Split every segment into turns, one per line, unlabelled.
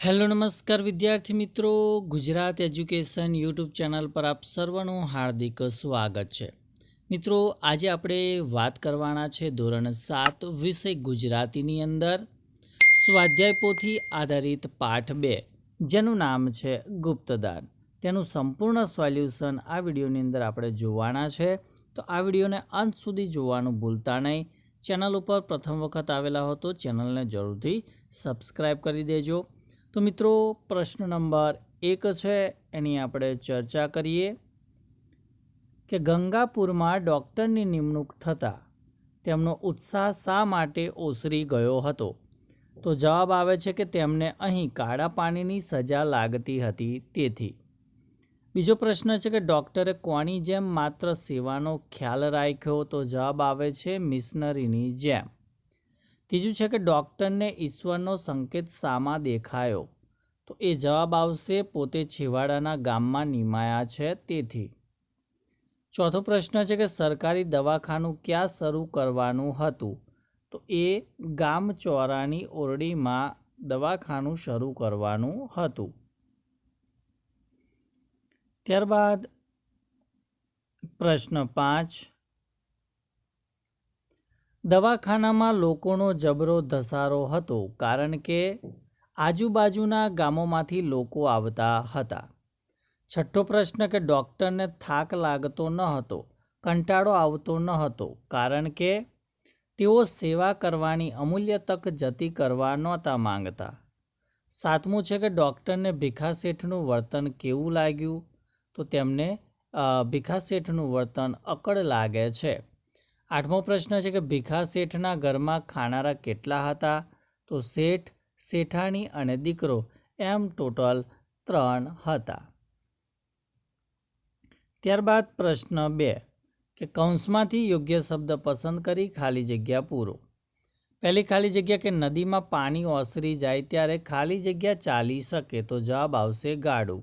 Hello નમસ્કાર વિદ્યાર્થી મિત્રો, ગુજરાત એજ્યુકેશન યુટ્યુબ ચેનલ પર આપ સર્વનું હાર્દિક સ્વાગત છે. મિત્રો, આજે આપણે વાત કરવાના છે ધોરણ સાત વિષય ગુજરાતીની અંદર. સ્વાધ્યાય પોથી આધારિત પાઠ બે, જેનું નામ છે ગુપ્તદાન. તેનું સંપૂર્ણ સોલ્યુશન આ વિડીયોની અંદર આપણે જોવાના છે. તો આ વિડીયોને અંત સુધી જોવાનું ભૂલતા નહીં. ચેનલ ઉપર પ્રથમ વખત આવેલા હો તો ચેનલને જરૂરથી સબસ્ક્રાઈબ કરી દેજો. તો મિત્રો, પ્રશ્ન નંબર એક છે, એની આપણે ચર્ચા કરીએ કે ગંગાપુરમાં ડૉક્ટરની નિમણૂક થતાં તેમનો ઉત્સાહ શા માટે ઓસરી ગયો હતો? તો જવાબ આવે છે કે તેમને અહીં કાળા પાણીની સજા લાગતી હતી તેથી. બીજો પ્રશ્ન છે કે ડૉક્ટરે કોની જેમ માત્ર સેવાનો ખ્યાલ રાખ્યો? તો જવાબ આવે છે મિશનરીની જેમ. ત્રીજું છે કે ડૉક્ટરને ઈશ્વરનો સંકેત શામાં દેખાયો. તો એ જવાબ આવશે, પોતે છેવાડાના ગામમાં નિમાયા છે તેથી. ચોથો પ્રશ્ન છે કે સરકારી દવાખાનું ક્યાં શરૂ કરવાનું હતું? તો એ ગામ ચોરાની ઓરડીમાં દવાખાનું શરૂ કરવાનું હતું. ત્યારબાદ પ્રશ્ન પાંચ દવાખાનામાં લોકોનો જબરો ધસારો હતો કારણ કે આજુબાજુના ગામોમાંથી લોકો આવતા હતા. છઠ્ઠો પ્રશ્ન કે ડૉક્ટરને થાક લાગતો ન હતો કંટાળો આવતો ન હતો કારણ કે તેઓ સેવા કરવાની અમૂલ્ય તક જતી કરવા નહોતા માંગતા. સાતમું છે કે ડૉક્ટરને ભીખા શેઠનું વર્તન કેવું લાગ્યું? તો તેમને અ, ભીખા શેઠનું વર્તન અકળ લાગે છે. આઠમો પ્રશ્ન છે કે ભીખા શેઠના ઘરમાં ખાનારા કેટલા હતા? તો શેઠ, શેઠાણી અને દીકરો એમ ટોટલ ત્રણ હતા. ત્યારબાદ પ્રશ્ન બે, કે કૌંસમાંથી યોગ્ય શબ્દ પસંદ કરી ખાલી જગ્યા પૂરો. પહેલી ખાલી જગ્યા કે નદીમાં પાણી ઓસરી જાય ત્યારે ખાલી જગ્યા ચાલી શકે તો જવાબ આવશે ગાડું.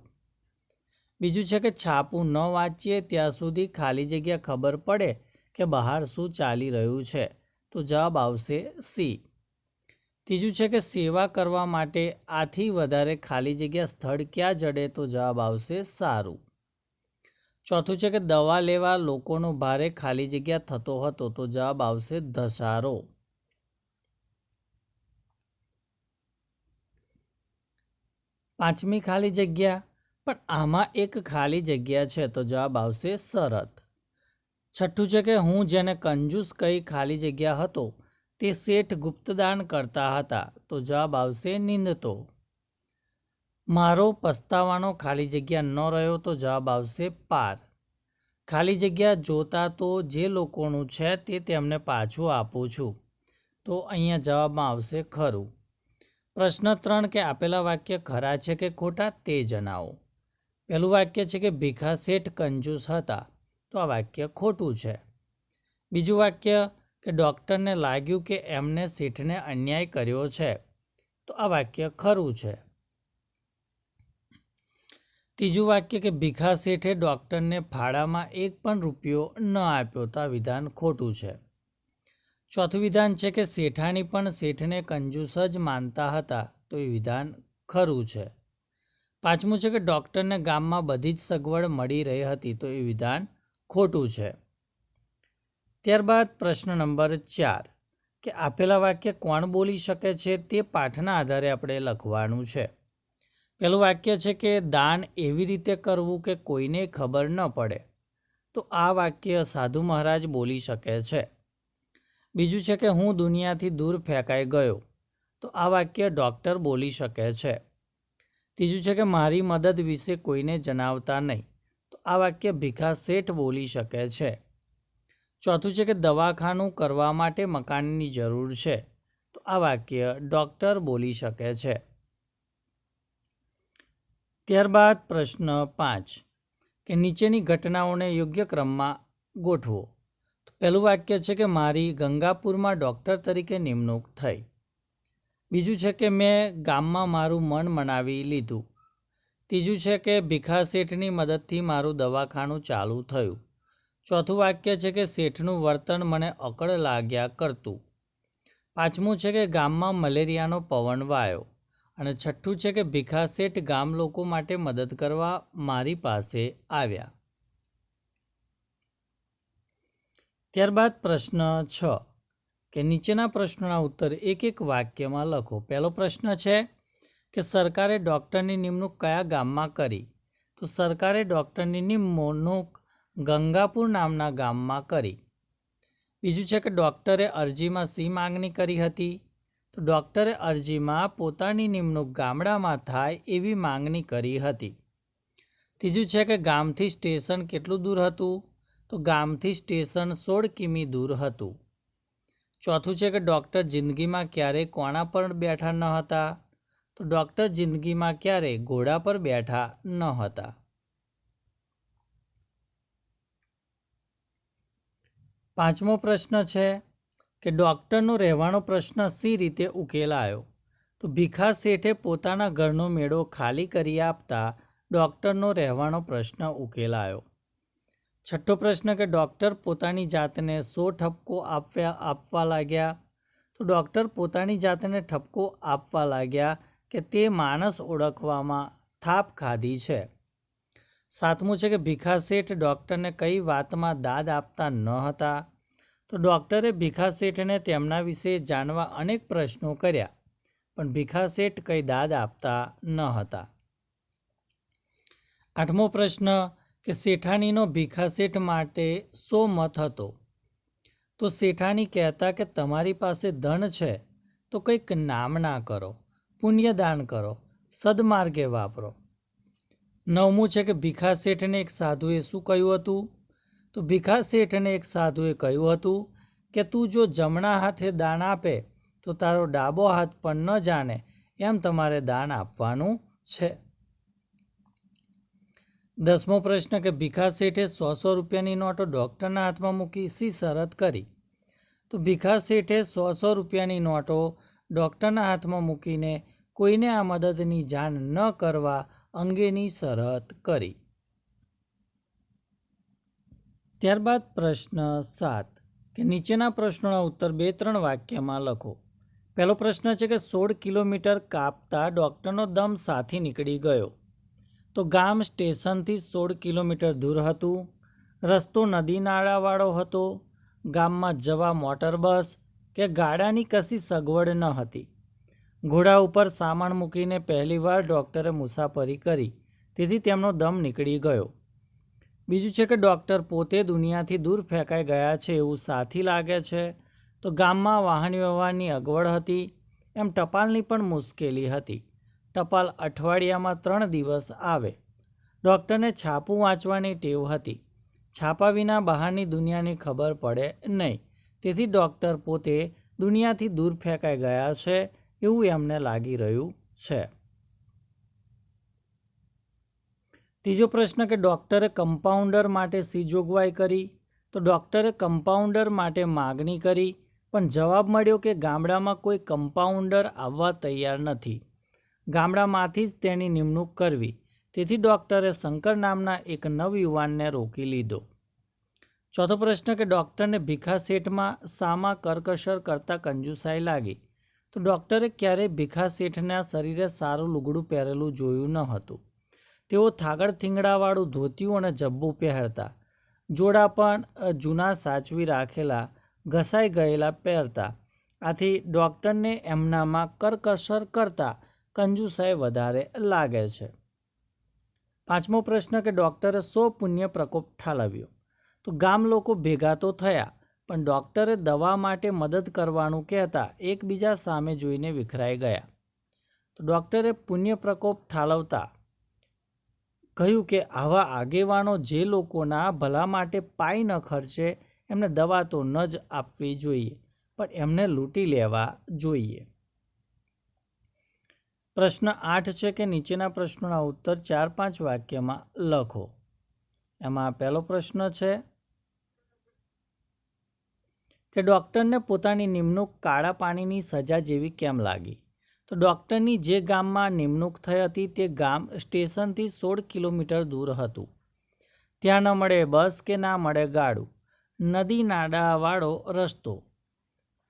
બીજું છે કે છાપું ન વાંચીએ ત્યાં સુધી ખાલી જગ્યા ખબર પડે કે બહાર શું ચાલી રહ્યું છે? તો જવાબ આવશે સી. ત્રીજું છે કે સેવા કરવા માટે આથી વધારે ખાલી જગ્યા સ્થળ ક્યાં જડે? તો જવાબ આવશે સારું. ચોથું છે કે દવા લેવા લોકોનો ભારે ખાલી જગ્યા થતો હતો, તો જવાબ આવશે ધસારો. પાંચમી ખાલી જગ્યા, પણ આમાં એક ખાલી જગ્યા છે, તો જવાબ આવશે શરત છઠ્ઠું છે કે હું જેને કંજૂસ કહી ખાલી જગ્યા હતો, તે શેઠ ગુપ્તદાન કરતા હતા, તો જવાબ આવશે નિંદતો મારો પસ્તાવાનો ખાલી જગ્યા ન રહ્યો તો જવાબ આવશે પાર. ખાલી જગ્યા જોતા તો જે લોકોનું છે તે તેમને પાછું આપું છું. તો અહીંયા જવાબમાં આવશે ખરું. પ્રશ્ન ત્રણ કે આપેલા વાક્ય ખરા છે કે ખોટા તે જણાવો. પહેલું વાક્ય છે કે ભીખા શેઠ કંજૂસ હતા. તો આ વાક્ય ખોટું છે. બીજું વાક્ય કે ડૉક્ટરને લાગ્યું કે એમને શેઠને અન્યાય કર્યો છે. તો આ વાક્ય ખરું છે. ત્રીજું વાક્ય કે ભીખા શેઠે ડૉક્ટરને ફાળામાં એક પણ રૂપિયો ન આપ્યો તો આ વિધાન ખોટું છે. ચોથું વિધાન છે કે શેઠાણી પણ શેઠને કંજૂસ જ માનતા હતા તો એ વિધાન ખરું છે. પાંચમું છે કે ડૉક્ટરને ગામમાં બધી જ સગવડ મળી રહી હતી તો એ વિધાન ખોટું છે. ત્યારબાદ પ્રશ્ન નંબર ચાર. કે આપેલા વાક્ય કોણ બોલી શકે છે તે પાઠના આધારે આપણે લખવાનું છે. પહેલું વાક્ય છે કે દાન એવી રીતે કરવું કે કોઈને ખબર ન પડે. તો આ વાક્ય સાધુ મહારાજ બોલી શકે છે. બીજું છે કે હું દુનિયાથી દૂર ફેંકાઈ ગયો. તો આ વાક્ય ડૉક્ટર બોલી શકે છે. ત્રીજું છે કે મારી મદદ વિશે કોઈને જણાવતા નહીં. આ વાક્ય ભીખા શેઠ બોલી શકે છે. ચોથું છે કે દવાખાનું કરવા માટે મકાનની જરૂર છે. તો આ વાક્ય ડૉક્ટર બોલી શકે છે. ત્યારબાદ પ્રશ્ન પાંચ, કે નીચેની ઘટનાઓને યોગ્ય ક્રમમાં ગોઠવો. તો પહેલું વાક્ય છે કે મારી ગંગાપુરમાં ડૉક્ટર તરીકે નિમણૂક થઈ. બીજું છે કે મેં ગામમાં મારું મન મનાવી લીધું. ત્રીજું છે કે ભીખા શેઠની મદદથી મારું દવાખાનું ચાલુ થયું. ચોથું વાક્ય છે કે શેઠનું વર્તન મને અકળ લાગ્યા કરતું. પાંચમું છે કે ગામમાં મલેરિયાનો પવન વાયો. અને છઠ્ઠું છે કે ભીખા શેઠ ગામ લોકો માટે મદદ કરવા મારી પાસે આવ્યા. ત્યારબાદ પ્રશ્ન છ. કે નીચેના પ્રશ્નોના ઉત્તર એક એક વાક્યમાં લખો. પહેલો પ્રશ્ન છે કે સરકારે ડૉક્ટરની નિમણૂક કયા ગામમાં કરી? તો સરકારે ડૉક્ટરની નિમણૂક ગંગાપુર નામના ગામમાં કરી. બીજું છે કે ડૉક્ટરે અરજીમાં સી માગણી કરી હતી. તો ડૉક્ટરે અરજીમાં પોતાની નિમણૂક ગામડામાં થાય એવી માંગણી કરી હતી. ત્રીજું છે કે ગામથી સ્ટેશન કેટલું દૂર હતું? તો ગામથી સ્ટેશન સોળ કિમી દૂર હતું. ચોથું છે કે ડૉક્ટર જિંદગીમાં ક્યારેય કોણા પર બેઠા ન હતા? તો ડૉક્ટર જિંદગીમાં ક્યારેય ઘોડા પર બેઠા ન હતા. પાંચમો પ્રશ્ન છે કે ડૉક્ટરનો રહેવાનો પ્રશ્ન સી રીતે ઉકેલાયો? તો ભીખા શેઠે પોતાના ઘરનો મેળો ખાલી કરી આપતા ડૉક્ટરનો રહેવાનો પ્રશ્ન ઉકેલાયો. છઠ્ઠો પ્રશ્ન કે ડૉક્ટર પોતાની જાતને સો ઠપકો આપ્યા આપવા લાગ્યા? તો ડૉક્ટર પોતાની જાતને ઠપકો આપવા લાગ્યા કે તે માણસ ઓળખવામાં થાપ ખાધી છે. સાતમું છે કે ભીખા શેઠ ડૉક્ટરને કઈ વાતમાં દાદ આપતા ન હતા? તો ડૉક્ટરે ભીખા તેમના વિશે જાણવા અનેક પ્રશ્નો કર્યા, પણ ભીખા શેઠ કંઈ દાદ આપતા ન હતા. આઠમો પ્રશ્ન કે શેઠાણીનો ભીખા શેઠ માટે શો મત હતો? તો શેઠાણી કહેતા કે તમારી પાસે ધન છે, તો કંઈક નામના કરો. પુણ્યદાન કરો, સદમાર્ગે વાપરો. નવમું છે કે ભીખા શેઠને એક સાધુએ શું કહ્યું હતું? તો ભીખા શેઠને એક સાધુએ કહ્યું હતું કે, તું જો જમણા હાથે દાન આપે, તો તારો ડાબો હાથ પણ ન જાણે, એમ તમારે દાન આપવાનું છે. દસમો પ્રશ્ન કે ભીખા શેઠે સો સો રૂપિયાની નોટો ડૉક્ટરના હાથમાં મૂકી સી શરત કરી? તો ભીખા શેઠે સો સો રૂપિયાની નોટો ડૉક્ટરના હાથમાં મૂકીને કોઈને આ મદદની જાણ ન કરવા અંગેની શરત કરી. ત્યારબાદ પ્રશ્ન સાત કે નીચેના પ્રશ્નોના ઉત્તર બે ત્રણ વાક્યમાં લખો. પહેલો પ્રશ્ન છે કે સોળ કિલોમીટર કાપતા ડૉક્ટરનો દમ સાથી નીકળી ગયો. તો ગામ સ્ટેશનથી સોળ કિલોમીટર દૂર હતું. રસ્તો નદી નાળાવાળો હતો. ગામમાં જવા મોટર બસ કે ગાડાની કશી સગવડ ન હતી. ઘોડા ઉપર સામાન મૂકીને પહેલીવાર ડૉક્ટરે મુસાફરી કરી. તેથી તેમનો દમ નીકળી ગયો. બીજું છે કે ડૉક્ટર પોતે દુનિયાથી દૂર ફેંકાઈ ગયા છે એવું સાથી લાગે છે. તો ગામમાં વાહન વ્યવહારની અગવડ હતી. એમ ટપાલની પણ મુશ્કેલી હતી. ટપાલ અઠવાડિયામાં ત્રણ દિવસ આવે. ડૉક્ટરને છાપું વાંચવાની ટેવ હતી. છાપા વિના બહારની દુનિયાની ખબર પડે નહીં. તેથી ડૉક્ટર પોતે દુનિયાથી દૂર ફેંકાઈ ગયા છે એવું એમને લાગી રહ્યું છે. ત્રીજો પ્રશ્ન કે ડૉક્ટરે કમ્પાઉન્ડર માટે સી જોગવાઈ કરી? તો ડૉક્ટરે કમ્પાઉન્ડર માટે માગણી કરી, પણ જવાબ મળ્યો કે ગામડામાં કોઈ કમ્પાઉન્ડર આવવા તૈયાર નથી. ગામડામાંથી જ તેની નિમણૂક કરવી. તેથી ડૉક્ટરે શંકર નામના એક નવયુવાનને રોકી લીધો. ચોથો પ્રશ્ન કે ડૉક્ટરને ભીખા શેઠમાં સામા કરકસર કરતાં કંજુસાઈ લાગી. તો ડૉક્ટરે ક્યારેય ભીખા શેઠના શરીરે સારું લુગડું પહેરેલું જોયું ન હતું. તેઓ થાગડ થીંગડાવાળું ધોતિયું અને જબ્બું પહેરતા, જોડા પણ જૂના સાચવી રાખેલા, ઘસાઈ ગયેલા પહેરતા. આથી ડૉક્ટરને એમનામાં કરકસર કરતાં કંજુસાઈ વધારે લાગે છે. પાંચમો પ્રશ્ન કે ડૉક્ટરે સો પુણ્ય પ્રકોપ ઠાલવ્યો. તો ગામ લોકો ભેગા તો થયા પણ ડૉક્ટરે દવા માટે મદદ કરવાનું કહેતા એકબીજા સામે જોઈને વિખરાઈ ગયા. તો ડૉક્ટરે પુણ્ય પ્રકોપ ઠાલવતા કહ્યું કે, આવા આગેવાનો જે લોકોના ભલા માટે પાઈ ન ખર્ચે, એમને દવા તો ન જ આપવી જોઈએ, પણ એમને લૂંટી લેવા જોઈએ. પ્રશ્ન આઠ છે કે નીચેના પ્રશ્નોના ઉત્તર ચાર પાંચ વાક્યમાં લખો. એમાં પહેલો પ્રશ્ન છે કે ડૉક્ટરને પોતાની નિમણૂક કાળા પાણીની સજા જેવી કેમ લાગી? તો ડૉક્ટરની જે ગામમાં નિમણૂક થઈ હતી તે ગામ સ્ટેશનથી સોળ કિલોમીટર દૂર હતું. ત્યાં ન મળે બસ કે ના મળે ગાડું. નદી નાડાવાળો રસ્તો.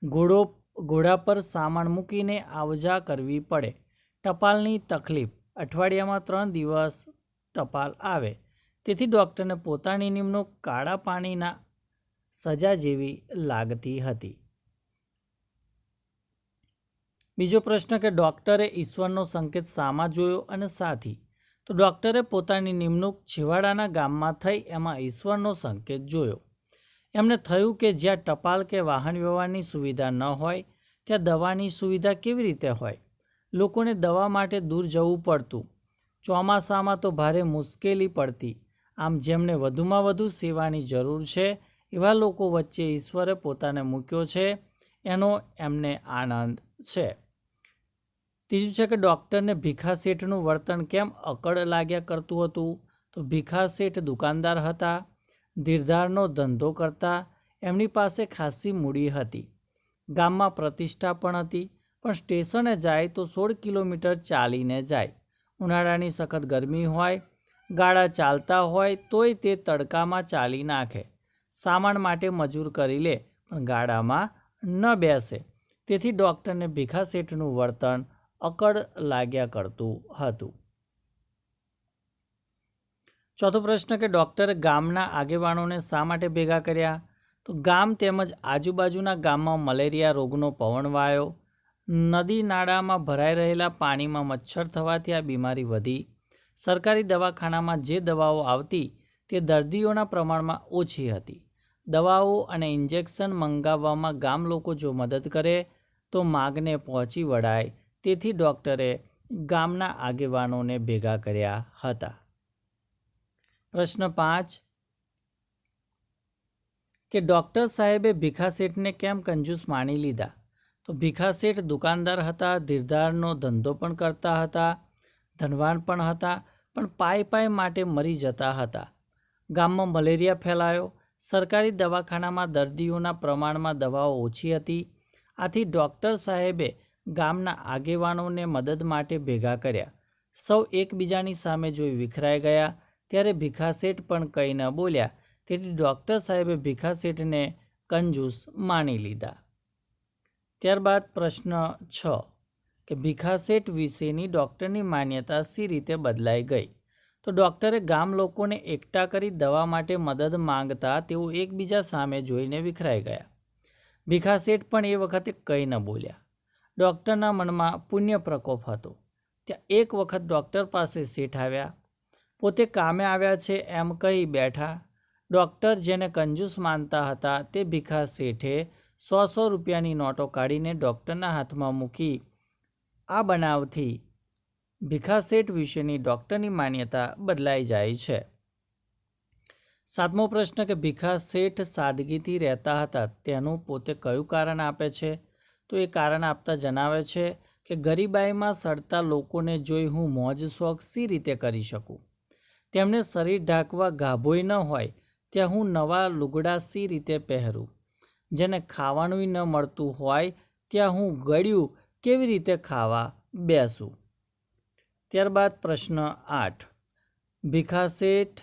ઘોડો, ઘોડા પર સામાન મૂકીને આવજા કરવી પડે. ટપાલની તકલીફ. અઠવાડિયામાં ત્રણ દિવસ ટપાલ આવે. તેથી ડૉક્ટરને પોતાની નિમણૂક કાળા પાણીના સજા જેવી લાગતી હતી. બીજો પ્રશ્ન કે ડૉક્ટરે ઈશ્વરનો સંકેત શામાં જોયો અને સાથી? તો ડૉક્ટરે પોતાની નિમણૂક છેવાડાના ગામમાં થઈ એમાં ઈશ્વરનો સંકેત જોયો. એમને થયું કે જ્યાં ટપાલ કે વાહન વ્યવહારની સુવિધા ન હોય, ત્યાં દવાની સુવિધા કેવી રીતે હોય? લોકોને દવા માટે દૂર જવું પડતું. ચોમાસામાં તો ભારે મુશ્કેલી પડતી. આમ જેમને વધુમાં વધુ સેવાની જરૂર છે એવા લોકો વચ્ચે ઈશ્વરે પોતાને મૂક્યો છે, એનો એમને આનંદ છે. ત્રીજું છે કે ડૉક્ટરને ભીખા શેઠનું વર્તન કેમ અકળ લાગ્યા કરતું હતું? તો ભીખા શેઠ દુકાનદાર હતા, ધીરધારનો ધંધો કરતા, એમની પાસે ખાસી મૂડી હતી. ગામમાં પ્રતિષ્ઠા પણ હતી, પણ સ્ટેશને જાય તો સોળ કિલોમીટર ચાલીને જાય. ઉનાળાની સખત ગરમી હોય ગાડા ચાલતા હોય, તોય તે તડકામાં ચાલી નાખે. સામાન માટે મજૂર કરી લે, પણ ગાડામાં ન બેસે. તેથી ડૉક્ટરને ભીખા શેઠનું વર્તન અકળ લાગ્યા કરતું હતું. ચોથો પ્રશ્ન કે ડૉક્ટરે ગામના આગેવાનોને શા માટે ભેગા કર્યા? તો ગામ તેમજ આજુબાજુના ગામમાં મલેરિયા રોગનો પવન વાયો. નદી નાળામાં ભરાઈ રહેલા પાણીમાં મચ્છર થવાથી આ બીમારી વધી. સરકારી દવાખાનામાં જે દવાઓ આવતી તે દર્દીઓના પ્રમાણમાં ઓછી હતી. દવાઓ અને ઇન્જેક્શન મંગાવવામાં ગામ લોકો જો મદદ કરે, તો માગને પહોંચી વળાય. તેથી ડૉક્ટરે ગામના આગેવાનોને ભેગા કર્યા હતા. પ્રશ્ન પાંચ. કે ડૉક્ટર સાહેબે ભીખા શેઠને કેમ કંજૂસ માણી લીધા? તો ભીખા શેઠ દુકાનદાર હતા ધીરધારનો ધંધો પણ કરતા હતા, ધનવાન પણ હતા, પણ પાય પાય માટે મરી જતા હતા. ગામમાં મલેરિયા ફેલાયો સરકારી દવાખાનામાં દર્દીઓના પ્રમાણમાં દવાઓ ઓછી હતી. આથી ડૉક્ટર સાહેબે ગામના આગેવાનોને મદદ માટે ભેગા કર્યા. સૌ એકબીજાની સામે જોઈ વિખરાઈ ગયા, ત્યારે ભીખાશેઠ પણ કંઈ ન બોલ્યા. તેથી ડૉક્ટર સાહેબે ભીખાશેઠને કંજૂસ માની લીધા. ત્યારબાદ પ્રશ્ન છ, કે ભીખા શેઠ વિશેની ડૉક્ટરની માન્યતા સી રીતે બદલાઈ ગઈ? તો ડૉક્ટરે ગામ લોકોને એકઠા કરી દવા માટે મદદ માંગતા તેઓ એકબીજા સામે જોઈને વિખરાઈ ગયા. ભીખા શેઠ પણ એ વખતે કંઈ ન બોલ્યા. ડૉક્ટરના મનમાં પુણ્ય પ્રકોપ હતો. ત્યાં એક વખત ડૉક્ટર પાસે શેઠ આવ્યા. પોતે કામે આવ્યા છે એમ કહી બેઠા. ડૉક્ટર જેને કંજૂસ માનતા હતા તે ભીખા શેઠે સો સો રૂપિયાની નોટો કાઢીને ડૉક્ટરના હાથમાં મૂકી આ બનાવથી ભીખા શેઠ વિશેની ડૉક્ટરની માન્યતા બદલાઈ જાય છે. સાતમો પ્રશ્ન કે ભીખા શેઠ સાદગીથી રહેતા હતા, તેનું પોતે કયું કારણ આપે છે? તો એ કારણ આપતા જણાવે છે કે ગરીબાઈમાં સડતા લોકોને જોઈ હું મોજ, શોખ સી રીતે કરી શકું? તેમને શરીર ઢાંકવા ગાભોય ન હોય, ત્યાં હું નવા લુગડા સી રીતે પહેરું? જેને ખાવાનું ન મળતું હોય, ત્યાં હું ગળ્યું કેવી રીતે ખાવા બેસું? ત્યારબાદ પ્રશ્ન આઠ. ભીખા શેઠ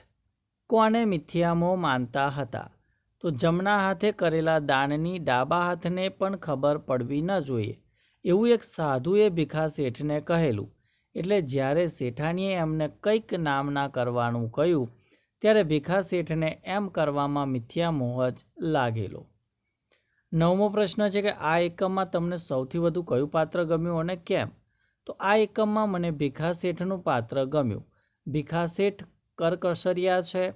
કોને મિથ્યામો માનતા હતા? તો જમણા હાથે કરેલા દાનની ડાબા હાથને પણ ખબર પડવી ન જોઈએ. એવું એક સાધુએ ભીખા શેઠને કહેલું. એટલે જ્યારે શેઠાણીએ એમને કંઈક નામના કરવાનું કહ્યું, ત્યારે ભીખા શેઠને એમ કરવામાં મિથ્યા મોહ જ લાગેલો. નવમો પ્રશ્ન છે કે આ એકમમાં તમને સૌથી વધુ કયું પાત્ર ગમ્યું અને કેમ? તો આ એકમમાં મને ભીખા શેઠનું પાત્ર ગમ્યું. ભીખા શેઠ કરકસરિયા છે,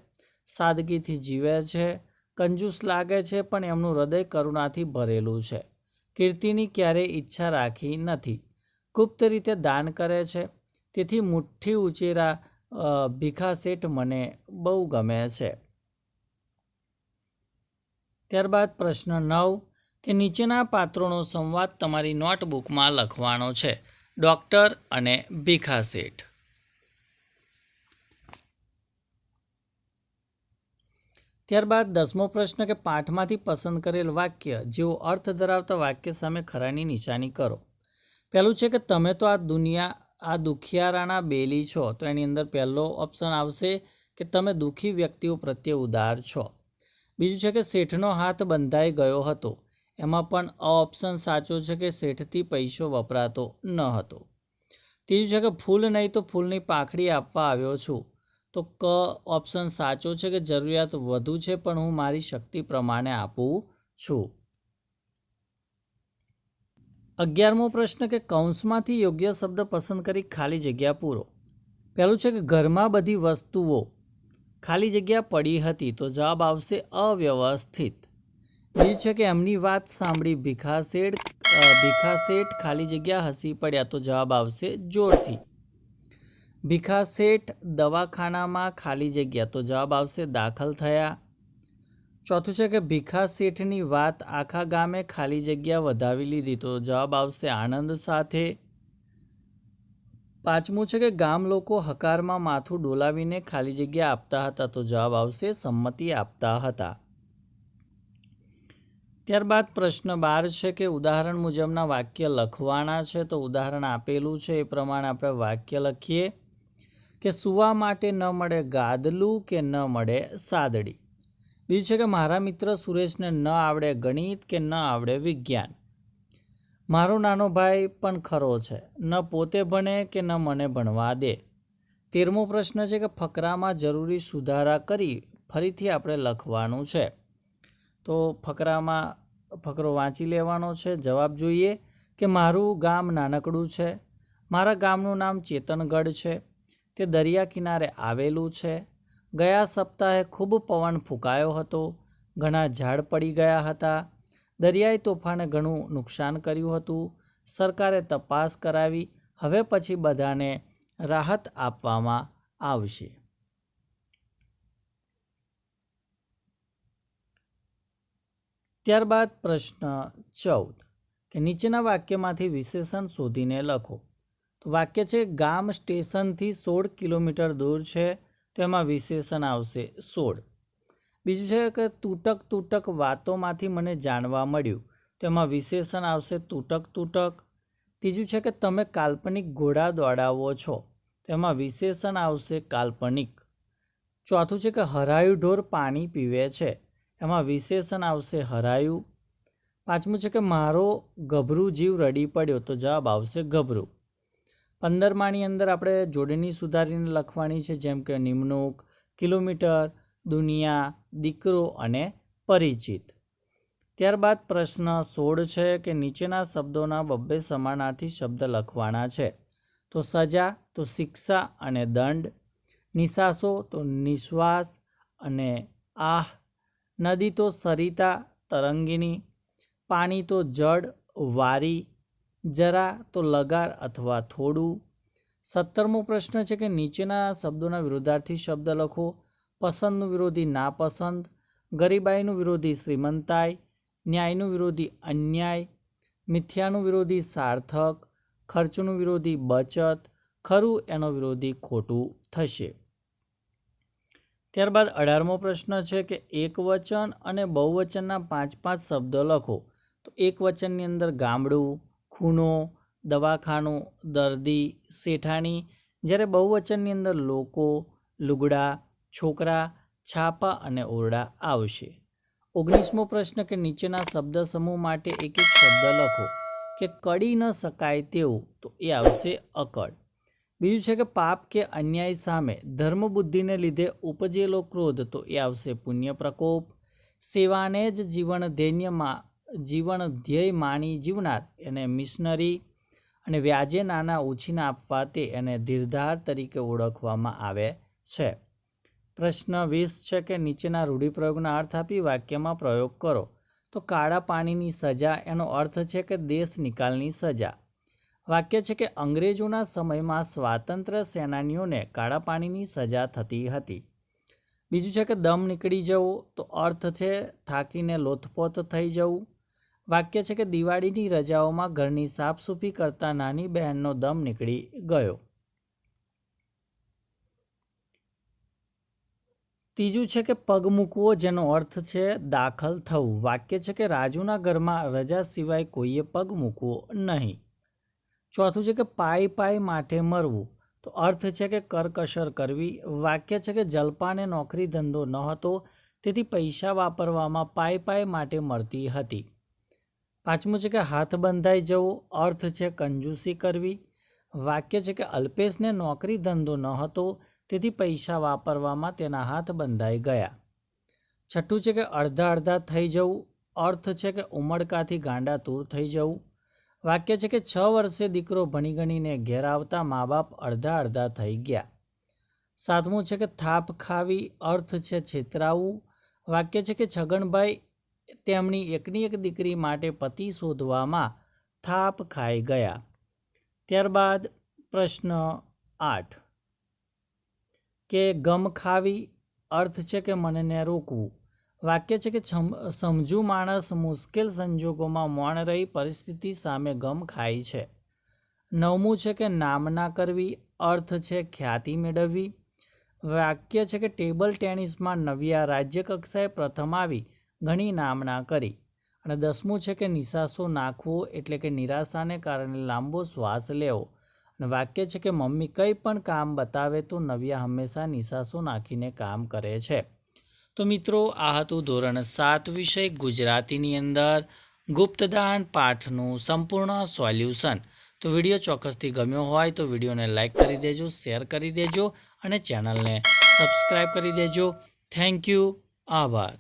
સાદગીથી જીવે છે, કંજૂસ લાગે છે, પણ એમનું હૃદય કરુણાથી ભરેલું છે. કીર્તિની ક્યારેય ઈચ્છા રાખી નથી. ગુપ્ત રીતે દાન કરે છે. તેથી મુઠ્ઠી ઉચેરા ભીખા શેઠ મને બહુ ગમે છે. ત્યારબાદ પ્રશ્ન નવ, કે નીચેના પાત્રોનો સંવાદ તમારી નોટબુકમાં લખવાનો છે. ડૉક્ટર અને ભીખા શેઠ. ત્યારબાદ દસમો પ્રશ્ન કે પાઠમાંથી પસંદ કરેલ વાક્ય જેવો અર્થ ધરાવતા વાક્ય સામે ખરાની નિશાની કરો. પહેલું છે કે તમે તો આ દુનિયા, આ દુખિયારાના બેલી છો, તો એની અંદર પહેલો ઓપ્શન આવશે કે તમે દુઃખી વ્યક્તિઓ પ્રત્યે ઉદાર છો. બીજું છે કે શેઠનો હાથ બંધાઈ ગયો હતો. એમાં પણ અ ઓપ્શન સાચો છે કે શેઠથી પૈસો વપરાતો ન હતો. ત્રીજું છે કે ફૂલ નહીં તો ફૂલની પાંખડી આપવા આવ્યો છું. તો ક ઓપ્શન સાચો છે કે જરૂરિયાત વધુ છે પણ હું મારી શક્તિ પ્રમાણે આપું છું? અગિયારમો પ્રશ્ન કે કૌંસમાંથી યોગ્ય શબ્દ પસંદ કરી ખાલી જગ્યા પૂરો. પહેલું છે કે ઘરમાં બધી વસ્તુઓ ખાલી જગ્યા પડી હતી તો જવાબ આવશે અવ્યવસ્થિત. બીજું છે કે એમની વાત સાંભળી ભીખા શેઠ ભીખા શેઠ ખાલી જગ્યા હસી પડ્યા તો જવાબ આવશે જોરથી. ભીખા શેઠ દવાખાનામાં ખાલી જગ્યા તો જવાબ આવશે દાખલ થયા. ચોથું છે કે ભીખા શેઠની વાત આખા ગામે ખાલી જગ્યા વધાવી લીધી તો જવાબ આવશે આનંદ સાથે. પાંચમું છે કે ગામ લોકો હકારમાં માથું ડોલાવીને ખાલી જગ્યા આપતા હતા તો જવાબ આવશે સંમતિ આપતા હતા. ત્યારબાદ પ્રશ્ન બાર છે કે ઉદાહરણ મુજબના વાક્ય લખવાના છે તો ઉદાહરણ આપેલું છે, એ પ્રમાણે આપણે વાક્ય લખીએ. કે સૂવા માટે ન મળે ગાદલું કે ન મળે સાદડી. બીજું છે કે મારા મિત્ર સુરેશને ન આવડે ગણિત કે ન આવડે વિજ્ઞાન. મારો નાનો ભાઈ પણ ખરો છે, ન પોતે ભણે કે ન મને ભણવા દે. તેરમો પ્રશ્ન છે કે ફકરામાં જરૂરી સુધારા કરી ફરીથી આપણે લખવાનું છે. તો ફકરામાં ફકરો વાંચી લેવાનો છે, જવાબ જોઈએ કે મારું ગામ નાનકડું છે. મારા ગામનું નામ ચેતનગઢ છે. તે દરિયા કિનારે આવેલું છે. ગયા સપ્તાહે ખૂબ પવન ફૂંકાયો હતો. ઘણા ઝાડ પડી ગયા હતા. દરિયાઈ તોફાને ઘણું નુકસાન કર્યું હતું. સરકારે તપાસ કરાવી. હવે પછી બધાને રાહત આપવામાં આવશે. ત્યારબાદ પ્રશ્ન ચૌદ, કે નીચેના વાક્યમાંથી વિશેષણ શોધીને લખો. તો વાક્ય છે, ગામ સ્ટેશનથી સોળ કિલોમીટર દૂર છે, તો એમાં વિશેષણ આવશે સોળ. બીજું છે કે તૂટક તૂટક વાતોમાંથી મને જાણવા મળ્યું, તો એમાં વિશેષણ આવશે તૂટક તૂટક. ત્રીજું છે કે તમે કાલ્પનિક ઘોડા દોડાવો છો, તો એમાં વિશેષણ આવશે કાલ્પનિક. ચોથું છે કે હરાયું ઢોર પાણી પીવે છે એમાં વિશેષણ આવશે હરાયું. પાંચમું છે કે મારો ગભરું જીવ રડી પડ્યો તો જવાબ આવશે ગભરું. પંદરમાની અંદર આપણે જોડણી સુધારીને લખવાની છે, જેમ કે નિમણૂક, કિલોમીટર, દુનિયા, દીકરો અને પરિચિત. ત્યારબાદ પ્રશ્ન સોળ છે કે નીચેના શબ્દોના બબ્બે સમાનાર્થી શબ્દ લખવાના છે. તો સજા, તો શિક્ષા અને દંડ. નિશાસો, તો નિશ્વાસ અને આહ નદી તો સરિતા તરંગીની, પાણી તો જળ, વારી, જરા તો લગાર અથવા થોડું. સત્તરમો પ્રશ્ન છે કે નીચેના શબ્દોના વિરોધાર્થી શબ્દ લખો. પસંદનું વિરોધી નાપસંદ, ગરીબાઈનું વિરોધી શ્રીમંતાઈ, ન્યાયનું વિરોધી અન્યાય, મિથ્યાનું વિરોધી સાર્થક, ખર્ચનું વિરોધી બચત, ખરું એનો વિરોધી ખોટું થશે. ત્યારબાદ અઢારમો પ્રશ્ન છે કે એક વચન અને બહુવચનના પાંચ પાંચ શબ્દો લખો. તો એક વચનની અંદર ગામડું, ખૂણો, દવાખાનું, દર્દી, શેઠાણી, જ્યારે બહુવચનની અંદર લોકો, લુગડા, છોકરા, છાપા અને ઓરડા આવશે. ઓગણીસમો પ્રશ્ન કે નીચેના શબ્દ સમૂહ માટે એક એક શબ્દ લખો. કે કડી ન શકાય તેવું, તો એ આવશે અકડ. બીજું છે કે પાપ કે અન્યાય સામે ધર્મબુદ્ધિને લીધે ઉપજેલો ક્રોધ, તો એ આવશે પુણ્ય પ્રકોપ. સેવાને જ જીવન ધૈન્યમાં જીવન ધ્યેય માણી જીવનાર, એને મિશનરી. અને વ્યાજે નાના ઉછીના આપવા તે એને ધીરધાર તરીકે ઓળખવામાં આવે છે. પ્રશ્ન વીસ છે કે નીચેના રૂઢિપ્રયોગના અર્થ આપી વાક્યમાં પ્રયોગ કરો. તો કાળા પાણીની સજા, એનો અર્થ છે કે દેશ નિકાલની સજા. વાક્ય છે કે અંગ્રેજોના સમયમાં સ્વાતંત્ર્ય સેનાનીઓને કાળા પાણીની સજા થતી હતી. બીજું છે કે દમ નીકળી જવું, તો અર્થ છે થાકીને લોથપોથ થઈ જવું. વાક્ય છે કે દિવાળીની રજાઓમાં ઘરની સાફસૂફી કરતા નાની બહેનનો દમ નીકળી ગયો. ત્રીજું છે કે પગ મૂકવો, જેનો અર્થ છે દાખલ થવું. વાક્ય છે કે રાજુના ઘરમાં રજા સિવાય કોઈએ પગ મૂકવો નહીં. ચોથું છે કે પાય પાય માટે મરવું. તો અર્થ છે કે કરકસર કરવી. વાક્ય છે કે જલપાને નોકરી ધંધો ન હતો, તેથી પૈસા વાપરવામાં પાય પાય માટે મળતી હતી. પાંચમું છે કે હાથ બંધાઈ જવું. અર્થ છે કંજૂસી કરવી. વાક્ય છે કે અલ્પેશને નોકરી ધંધો ન હતો, તેથી પૈસા વાપરવામાં તેના હાથ બંધાઈ ગયા. છઠ્ઠું છે કે અડધા અડધા થઈ જવું. અર્થ છે કે ઉમળકાથી ગાંડા તૂર થઈ જવું. વાક્ય છે કે છ વર્ષે દીકરો ભણી ગણીને ઘેર આવતા મા બાપ અડધા અડધા થઈ ગયા. સાતમું છે કે થાપ ખાવી, અર્થ છે છેતરાવું. વાક્ય છે કે છગનભાઈ તેમની એકની એક દીકરી માટે પતિ શોધવામાં થાપ ખાઈ ગયા. ત્યારબાદ પ્રશ્ન આઠ. કે ગમ ખાવી, અર્થ છે કે મનને રોકવું. વાક્ય છે કે સમજુ માણસ મુશ્કેલ સંજોગોમાં મૌન રહી પરિસ્થિતિ સામે ગમ ખાય છે. નવમું છે કે નામના કરવી, અર્થ છે ખ્યાતિ મેળવવી. વાક્ય છે કે ટેબલ ટેનિસમાં નવ્યા રાજ્યકક્ષાએ પ્રથમ આવી, ઘણી નામના કરી. અને દસમું છે કે નિશાસો નાખવો એટલે કે નિરાશાને કારણે લાંબો શ્વાસ લેવો. અને વાક્ય છે કે મમ્મી કંઈ પણ કામ બતાવે તો નવ્યા હંમેશા નિશાસો નાખીને કામ કરે છે. તો મિત્રો, આ હતું ધોરણ સાત વિષય ગુજરાતીની અંદર. ગુપ્તદાન પાઠનું સંપૂર્ણ સોલ્યુશન. તો વીડિયો ચોક્કસથી ગમ્યો હોય તો વિડીયોને લાઇક કરી દેજો, શેર કરી દેજો અને ચેનલને સબસ્ક્રાઈબ કરી દેજો. Thank you. આભાર.